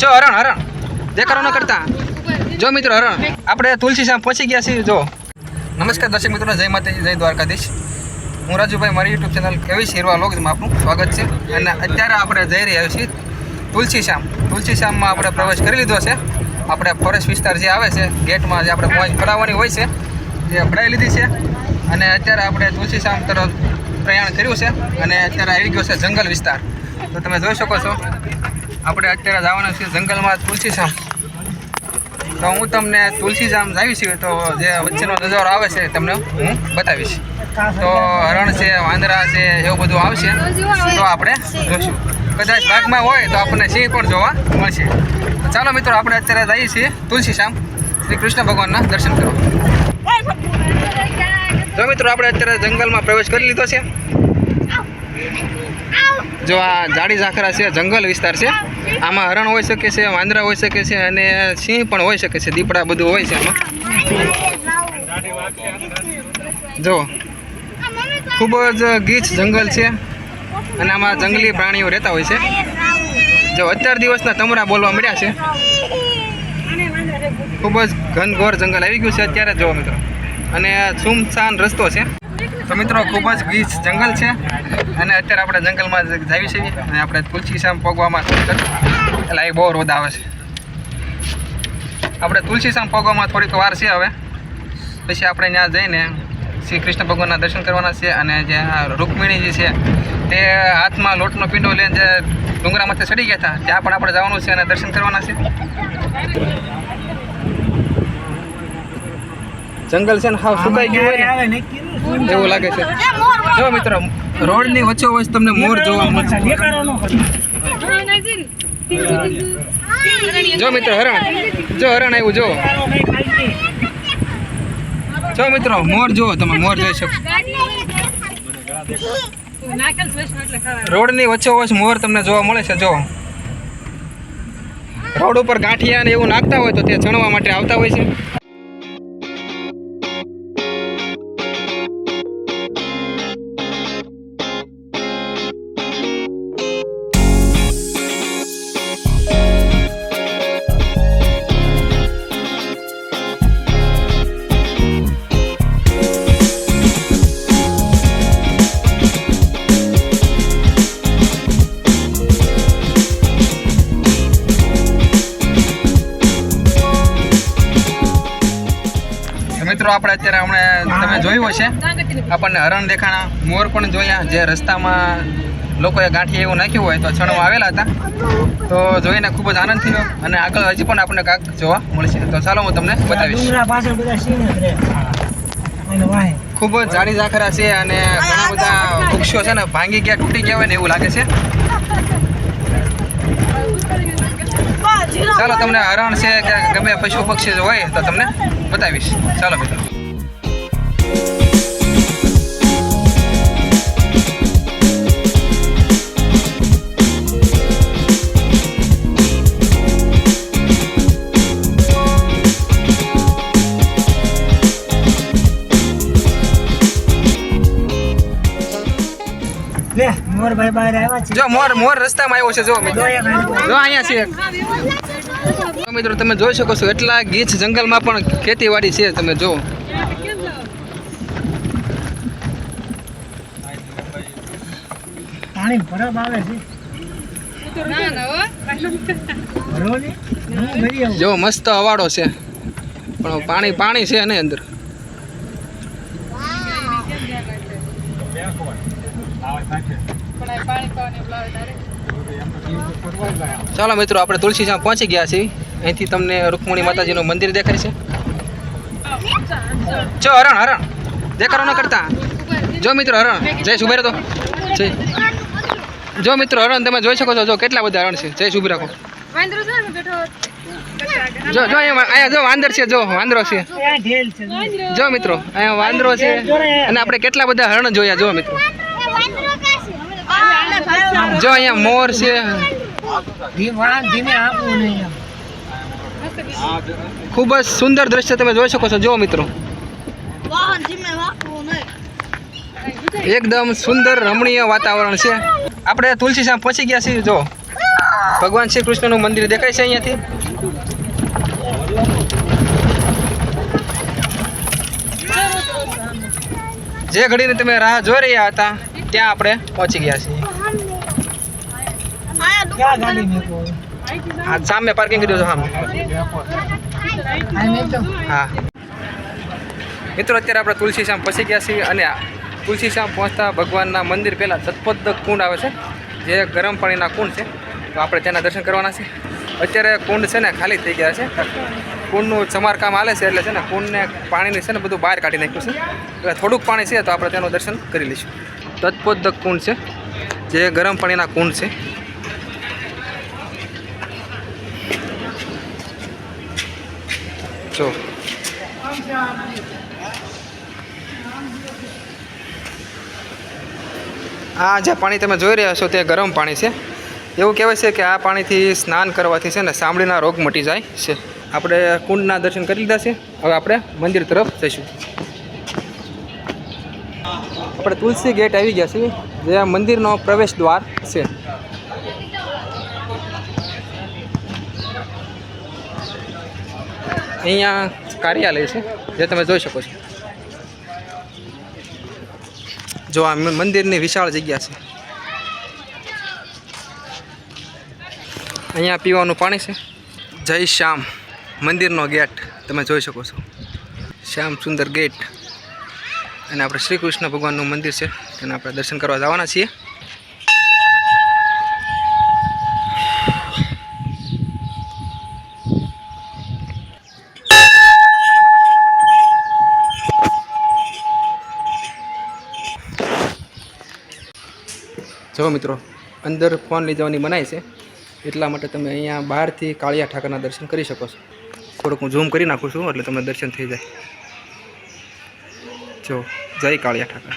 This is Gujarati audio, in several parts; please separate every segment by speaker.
Speaker 1: જો હરણ હરણ. દેખાડો ન કરતા. જો મિત્રો હરણ. આપણે તુલસી શ્યામ પહોંચી ગયા છીએ જો. નમસ્કાર દર્શક મિત્રો જય માતાજી જય દ્વારકાધીશ. હું રાજુભાઈ મારી યુટ્યુબ ચેનલ કેવી શેરવા લોગમાં આપનું સ્વાગત છે. અને અત્યારે આપણે જઈ રહ્યા છીએ તુલસી શ્યામ તુલસી શ્યામમાં આપણે પ્રવેશ કરી લીધો છે. આપણે ફોરેસ્ટ વિસ્તાર જે આવે છે ગેટમાં જે આપણે પહોંચ કરાવવાની હોય છે જે ભરાઈ લીધી છે. અને અત્યારે આપણે તુલસી શ્યામ તરફ પ્રયાણ કર્યું છે. અને અત્યારે આવી ગયો છે જંગલ વિસ્તાર. તો તમે જોઈ શકો છો. આપણે અત્યારે જવાના છીએ જંગલમાં તુલસી શ્યામ તો હું તમને તુલસી જામ જાવી છું. તો જે વચ્ચેનો નજારો આવે છે તમને હું બતાવીશ. તો હરણ છે, વાંદરા છે, એવું બધું આવશે. તો આપણે જોઈશું કદાચ ભાગમાં હોય તો આપણને સિંહ પણ જોવા મળશે. ચાલો મિત્રો, આપણે અત્યારે જઈએ છીએ તુલસી શ્યામ શ્રી કૃષ્ણ ભગવાનના દર્શન કરવા. તો મિત્રો, આપણે અત્યારે જંગલમાં પ્રવેશ કરી લીધો છે. જો આ જાડી ઝાખરા છે, જંગલ વિસ્તાર છે. આમાં હરણ હોઈ શકે છે, વાંદરા હોઈ શકે છે અને સિંહ પણ હોઈ શકે છે, દીપડા બધું હોય છે આમાં. જો, ખૂબ જ ગીચ જંગલ છે અને આમાં જંગલી પ્રાણીઓ રહેતા હોય છે. જો, અત્યાર દિવસના તમરા બોલવા મળ્યા છે. ખૂબ જ ઘનઘોર જંગલ આવી ગયું છે અત્યારે, જો મિત્રો. અને સુમસાન રસ્તો છે. તો મિત્રો, ખૂબ જ ગીચ જંગલ છે. અને અત્યારે આપણે જંગલમાં જાવી છીએ. અને આપણે તુલસી શામ પગવામાં એટલે એ બહુ રોદ આવે છે. આપણે તુલસી શામ પગવામાં થોડીક વાર છે હવે. પછી આપણે ત્યાં જઈને શ્રી કૃષ્ણ ભગવાનના દર્શન કરવાના છે અને જે રૂકમિણીજી છે, તે હાથમાં લોટનો પીંડો લઈને જે ડુંગરામાંથી ચડી ગયા હતા, ત્યાં પણ આપણે જવાનું છે અને દર્શન કરવાના છે જંગલ છે ને હાવ સુકાઈ ગયું હોય ને એવું લાગે છે. જો મિત્રો રોડની વચ્ચે વચ્ચે તમને મોર જોવા મળશે જો મિત્રો હરણ. જો હરણ આવ્યું જો. જો મિત્રો મોર જુઓ તમે મોર જોઈ શકો. રોડની વચ્ચે વચ્ચે મોર તમને જોવા મળે છે જો. રોડ ઉપર ગાંઠિયા ને એવું નાખતા હોય તો તે ચણવા માટે આવતા હોય છે. મિત્રો આપણે અત્યારે હમણાં તમે જોયું હશે. આપણને હરણ દેખાણા મોર પણ જોયા જે રસ્તામાં લોકોએ ગાંઠી એવું નાખ્યું હોય તો છણવા આવેલા હતા. તો જોઈને ખૂબ જ આનંદ થયો અને આગળ હજી પણ આપણને કાંક જોવા મળશે. તો ચાલો હું તમને બતાવીશ. ખૂબ જ જાડી ઝાખરા છે અને ઘણા બધા વૃક્ષો છે ને ભાંગી ગયા તૂટી ગયા હોય ને એવું લાગે છે. ચાલો તમને હરણ છે કે ગમે પશુ પક્ષી હોય તો તમને બતાવીશ. ચાલો મિત્રો.
Speaker 2: મોર ભાઈ બહાર આવ્યા છે.
Speaker 1: જો મોર મોર રસ્તામાં આવ્યો છે જો મિત્રો.
Speaker 2: જો
Speaker 1: અહીંયા છે મિત્રો તમે જોઈ શકો છો એટલા ગીચ જંગલમાં પણ ખેતીવાડી છે તમે જો
Speaker 2: પાણી ભરાબ આવે છે. ભરો ને? હું ભરી આવું.
Speaker 1: જો મસ્ત અવાડો છે. પણ પાણી પાણી છે ને અંદર. ચાલો મિત્રો, આપણે તુલસી શ્યામ પહોંચી ગયા છીએ. અહીંથી તમને રૂકમણી માતાજીનું મંદિર દેખાય છે. જો, હરણ હરણ. દેખાડો ન કરતા. જો મિત્રો, હરણ. જય ઊભી તો જય. જો મિત્રો, હરણ તમે જોઈ શકો છો. જો, કેટલા બધા હરણ છે. જય ઊભી રાખો. જો જો અહીંયા જો, વાંદર છે. જો, વાંદરો છે. જો, મિત્રો, અહીંયા વાંદરો છે. અને આપણે કેટલા બધા હરણ જોયા, જો, મિત્રો. જો અહીંયા મોર છે. ખૂબ જ સુંદર દ્રશ્ય તમે જોઈ શકો છો. જો મિત્રો. એકદમ સુંદર રમણીય વાતાવરણ છે. આપણે તુલસી શ્યામ પહોંચી ગયા છીએ. જો. ભગવાન શ્રી કૃષ્ણનું મંદિર દેખાય છે અહીંયાથી. જે ઘડીને તમે રાહ જોઈ રહ્યા હતા ત્યાં આપણે પહોંચી ગયા છીએ.
Speaker 2: ક્યાં ગાડી મેકો
Speaker 1: આ સામે પાર્કિંગ કરી દો સામે હા. મિત્રો અત્યારે આપણે તુલસીશ્યામ પસી ગયા છીએ અને તુલસી તુલસીશ્યામ પહોંચતા ભગવાનના મંદિર પહેલાં સતપદ કુંડ આવે છે જે ગરમ પાણીના કુંડ છે. તો આપણે તેના દર્શન કરવાના છે. અત્યારે કુંડ છે ને ખાલી થઈ ગયા છે. કુંડનું સમારકામ હાલે છે એટલે છે ને કુંડને પાણીની છે ને બધું બહાર કાઢી નાખ્યું છે. એટલે થોડુંક પાણી છે તો આપણે તેનું દર્શન કરી લઈશું. તત્પોદક કુંડ છે જે ગરમ પાણીના કુંડ છે. જો આ જે પાણી તમે જોઈ રહ્યા છો તે ગરમ પાણી છે. એવું કહેવાય છે કે આ પાણીથી સ્નાન કરવાથી છે ને સાંભળીના રોગ મટી જાય છે. આપણે કુંડના દર્શન કરી લીધા છે. હવે આપણે મંદિર તરફ જઈશું. આપણે તુલસી ગેટ આવી ગયા છીએ. જે મંદિરનો પ્રવેશ દ્વાર છે. અહીંયા કાર્યાલય છે, જે તમે જોઈ શકો છો. જો આ મંદિરની વિશાળ જગ્યા છે. અહીંયા પીવાનું પાણી છે. જય શ્યામ, મંદિરનો ગેટ તમે જોઈ શકો છો. શ્યામ સુંદર ગેટ. અને આપણે શ્રી કૃષ્ણ ભગવાનનું મંદિર છે, તેને આપણે દર્શન કરવા જવાના છીએ. મિત્રો. અંદર ફોન લઈ જવાની મનાય છે. એટલા માટે તમે અહીંયા બહારથી કાળિયા ઠાકરના દર્શન કરી શકો છો. થોડુંક હું ઝૂમ કરી નાખું છું, એટલે તમને દર્શન થઈ જાય. જો, જય કાળિયા ઠાકર.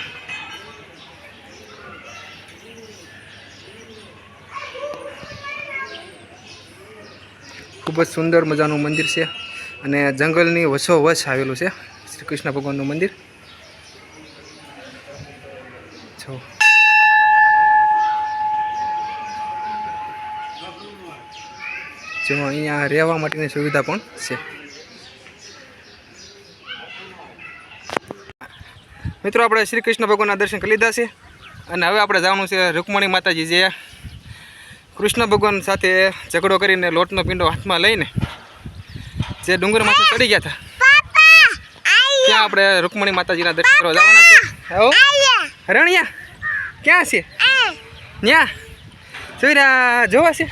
Speaker 1: ખૂબ જ સુંદર મજાનું મંદિર છે અને જંગલની વચ્ચોવચ આવેલું છે. શ્રી કૃષ્ણ ભગવાનનું મંદિર જો જો અહીંયા રહેવા માટેની સુવિધા પણ છે. મિત્રો આપણે શ્રી કૃષ્ણ ભગવાનના દર્શન કરી લીધા છે અને હવે આપણે જવાનું છે રૂકમણી માતાજી જે કૃષ્ણ ભગવાન સાથે ઝઘડો કરીને લોટનો પીંડો હાથમાં લઈને જે ડુંગરમાંથી ચડી ગયા હતા. ત્યાં આપણે રૂકમણી માતાજીના દર્શન કરવા જવાના છે. આવો. રણિયા ક્યાં છે? ન્યા. જોઈ જોવા છે?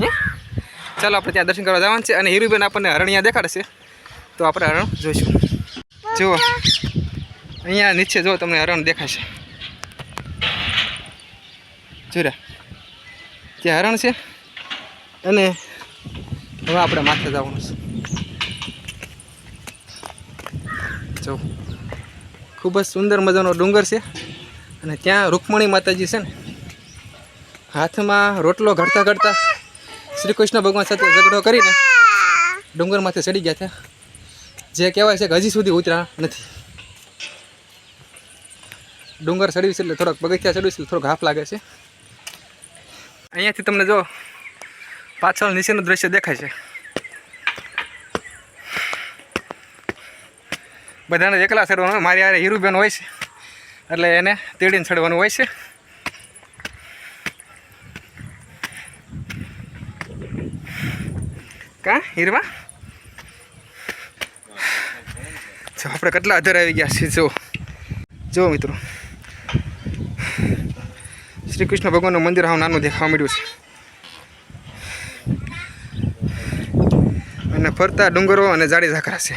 Speaker 1: હે ચાલો આપણે ત્યાં દર્શન કરવા જવાનું છે અને હીરુબેન આપણને હરણિયા દેખાડશે. તો આપણે હરણ જોઈશું. જુઓ. અહીંયા નીચે જો તમને હરણ દેખાશે. જોરા ત્યાં હરણ છે અને હવે આપણે માથે જવાનું છે. જો ખૂબ જ સુંદર મજાનો ડુંગર છે અને ત્યાં રૂકમણી માતાજી છે ને. હાથમાં રોટલો ઘડતા ઘડતા શ્રી કૃષ્ણ ભગવાન સાથે ઝઘડો કરીને ડુંગરમાંથી ચડી ગયા છે. જે કહેવાય છે કે હજી સુધી ઉતરા નથી. ડુંગર ચડ્યું છે એટલે થોડોક પગથિયા ચડ્યું છે એટલે થોડોક હાફ લાગે છે. અહીંયાથી તમને જો પાછળ નીચેનું દ્રશ્ય દેખાય છે. બધાને એકલા ચડવાનું મારી યારે હીરુબેન હોય છે. એટલે એને તેડીને ચડવાનું હોય છે. કા હીરવા? જો આપણે કેટલા અધર આવી ગયા છીએ જો. જો મિત્રો. શ્રી કૃષ્ણ ભગવાનનું મંદિર હાવ નાનું દેખાવા મળ્યું છે. અને ફરતા ડુંગરો અને જાડી ઝાકરા છે.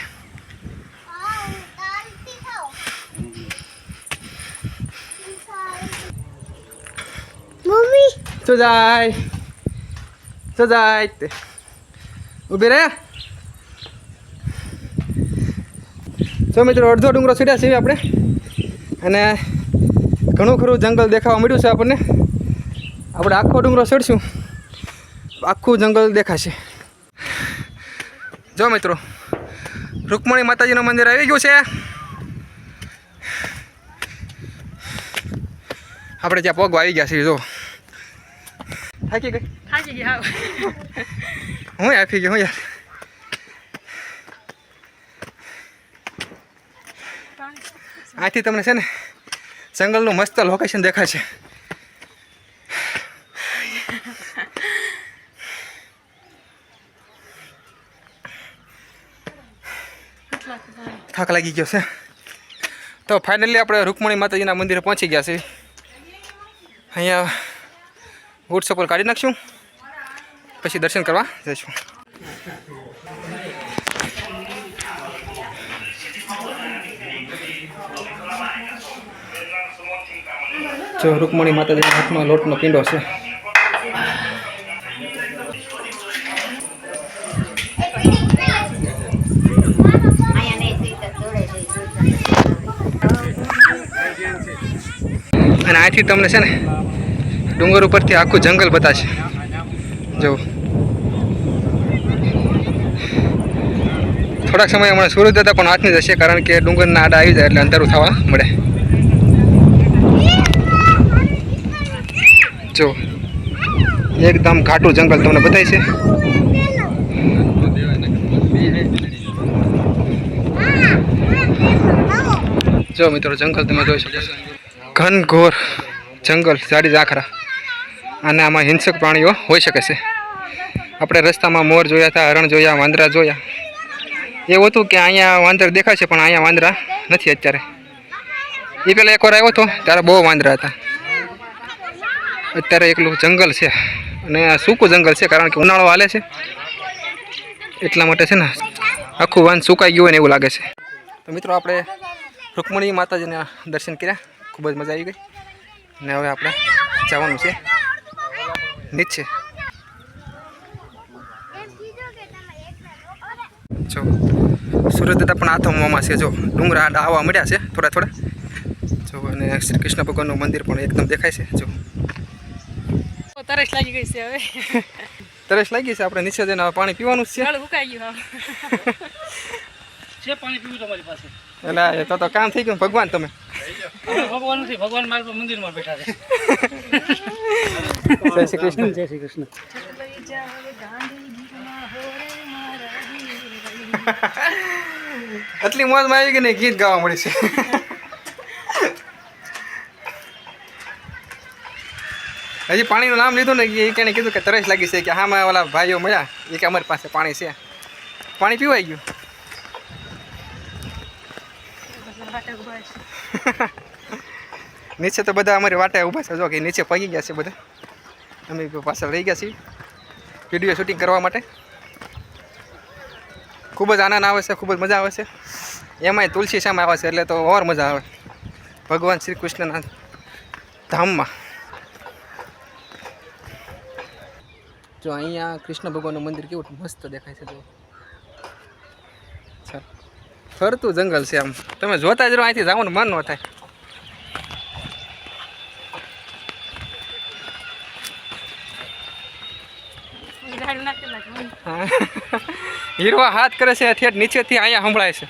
Speaker 3: મમ્મી.
Speaker 1: તો જાય. તો જાય ઊભી રહે જો મિત્રો, અડધો ડુંગરો ચડ્યા છીએ આપણે. અને ઘણું ખરું જંગલ દેખાવા મળ્યું છે આપણને. આપણે આખો ડુંગરો ચડશું આખું જંગલ દેખાશે. જો મિત્રો, રૂકમણી માતાજીનું મંદિર આવી ગયું છે. આપણે ત્યાં પગ આવી ગયા છીએ, જો. થાકી ગઈ?
Speaker 2: થાકી ગયા.
Speaker 1: હું આપી ગયો, હું યાર આથી તમને છે ને જંગલનું મસ્ત લોકેશન દેખાય છે. થાક લાગી ગયો છે. તો ફાઇનલી આપણે રૂકમણી માતાજીના મંદિરે પહોંચી ગયા છે અહીંયા બૂટ ચપ્પલ કાઢી નાખશું. પછી દર્શન કરવા જઈશું જો રૂકમણી માતાજીના હાથમાં લોટનો પીંડો છે. અને આથી તમને છે ને ડુંગર ઉપરથી આખું જંગલ બતાશે. જો. થોડાક સમય હમણાં સૂરજ હતા પણ હાથની જશે કારણ કે ડુંગરના આડા આવી જાય એટલે અંધારું થવા મળે. જો. એકદમ ઘાટું જંગલ તમને બતાય છે. જો મિત્રો, જંગલ તમે જોઈ શકો ઘનઘોર જંગલ સાડી ઝાખરા. અને આમાં હિંસક પ્રાણીઓ હોઈ શકે છે. આપણે રસ્તામાં મોર જોયા હતા, હરણ જોયા, વાંદરા જોયા. એવું હતું કે અહીંયા વાંદરા છે, પણ અહીંયા વાંદરા નથી અત્યારે. એ પહેલાં એકવાર આવ્યો હતો ત્યારે બહુ વાંદરા હતા. અત્યારે એકલું જંગલ છે. અને સૂકું જંગલ છે, કારણ કે ઉનાળો હાલે છે. એટલા માટે છે ને, આખું વાન સુકાઈ ગયું હોય ને એવું લાગે છે. તો મિત્રો, આપણે રૂકમણી માતાજીના દર્શન કર્યા. ખૂબ જ મજા આવી ગઈ. ને હવે આપણે જવાનું છે. નીચે. જો સુરત દાદા પણ આથમવામાં છે. જો ડુંગરા આડા આવવા મળ્યા છે થોડા થોડા. જો અને શ્રી કૃષ્ણ ભગવાનનું મંદિર પણ એકદમ દેખાય છે. જો.
Speaker 2: તરસ લાગી ગઈ છે હવે.
Speaker 1: તરસ લાગી છે આપણે નીચે જઈને પાણી પીવાનું છે.
Speaker 2: ગળ હુકાઈ ગયું
Speaker 4: છે પાણી પીવું તમારી પાસે?
Speaker 1: એટલે એ તો તો કામ થઈ ગયું ભગવાન તમે.
Speaker 4: ભગવાન નથી ભગવાન મારા મંદિરમાં બેઠા છે
Speaker 1: જય શ્રી કૃષ્ણ
Speaker 4: જય શ્રી કૃષ્ણ
Speaker 1: આટલી મોજમાં આવી ગઈ ને ગીત ગાવા મળી છે હજી પાણીનું નામ લીધું ને એ કેને કીધું કે તરસ લાગી છે કે હામાં ઓલા ભાઈઓ મળ્યા એ કે અમારી પાસે પાણી છે પાણી પીવાઈ ગયું નીચે તો બધા અમારી વાટે ઊભા છે. જો કે નીચે પગી ગયા છે બધા. અમે પાછળ રહી ગયા છીએ વીડિયો શૂટિંગ કરવા માટે. ખૂબ જ આનંદ આવે છે, ખૂબ જ મજા આવે છે. એમાંય તુલસી શ્યામ આવે છે, એટલે તો ઓર મજા આવે. ભગવાન શ્રી કૃષ્ણના ધામમાં. જો અહીંયા કૃષ્ણ ભગવાનનું મંદિર કેવું મસ્ત દેખાય છે જો ચાલ. ફરતું જંગલ છે આમ. તમે જોતા જ રહો અહીંથી જવાનું મન ન થાય. હીરવા હાથ કરે છે ઠેઠ નીચેથી અહીંયા સંભળાય છે.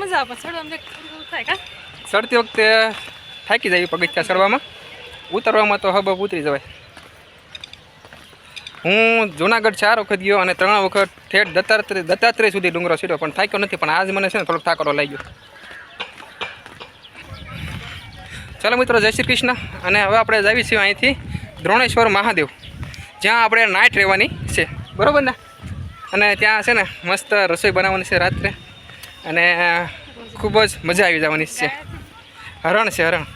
Speaker 2: મજા આવે
Speaker 1: ચડતી વખતે થાકી જાય પગથિયા ચડવામાં. ઉતરવામાં તો હબ ઉતરી જવાય. હું જુનાગઢ ચાર વખત ગયો અને ત્રણ વખત ઠેઠ દત્તાત્રેય દત્તાત્રેય સુધી ડુંગરો સીધો પણ થાક્યો નથી, પણ આજ મને છે ને થોડોક થાકરો લાગ્યો. ચાલો મિત્રો, જય શ્રી કૃષ્ણ. અને હવે આપણે જાવી છીએ અહીંથી દ્રોણેશ્વર મહાદેવ, જ્યાં આપણે નાઇટ રહેવાની છે. બરાબર ને? અને ત્યાં છે ને મસ્ત રસોઈ બનાવવાની છે રાત્રે. અને ખૂબ જ મજા આવી જવાની છે. હરણ છે, હરણ.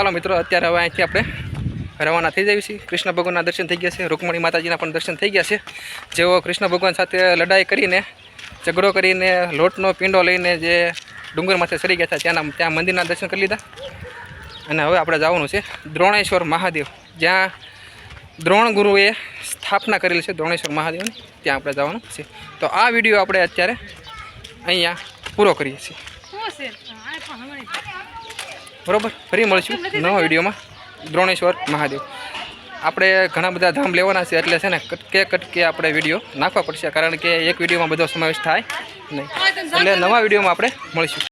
Speaker 1: ચાલો મિત્રો, અત્યારે હવે અહીંથી આપણે રવાના થઈ જઈએ છીએ. કૃષ્ણ ભગવાનના દર્શન થઈ ગયા છે. રૂકમણી માતાજીના પણ દર્શન થઈ ગયા છે. જેઓ કૃષ્ણ ભગવાન સાથે લડાઈ કરીને, ઝઘડો કરીને, લોટનો પીંડો લઈને જે ડુંગર માથે ચડી ગયા હતા, ત્યાંના ત્યાં મંદિરના દર્શન કરી લીધા. અને હવે આપણે જવાનું છે દ્રોણેશ્વર મહાદેવ. જ્યાં દ્રોણ ગુરુએ સ્થાપના કરેલી છે દ્રોણેશ્વર મહાદેવની. ત્યાં આપણે જવાનું છે. તો આ વીડિયો આપણે અત્યારે અહીંયા પૂરો કરીએ છીએ. બરોબર? ફરી મળશું નવા વિડીયોમાં. દ્રોણેશ્વર મહાદેવ. આપણે ઘણા બધા ધામ લેવાના છે એટલે છે ને કટકે કટકે આપણે વીડિયો નાખવા પડશે કારણ કે એક વિડીયોમાં બધો સમાવેશ થાય નહીં. એટલે નવા વિડીયોમાં આપણે મળીશું.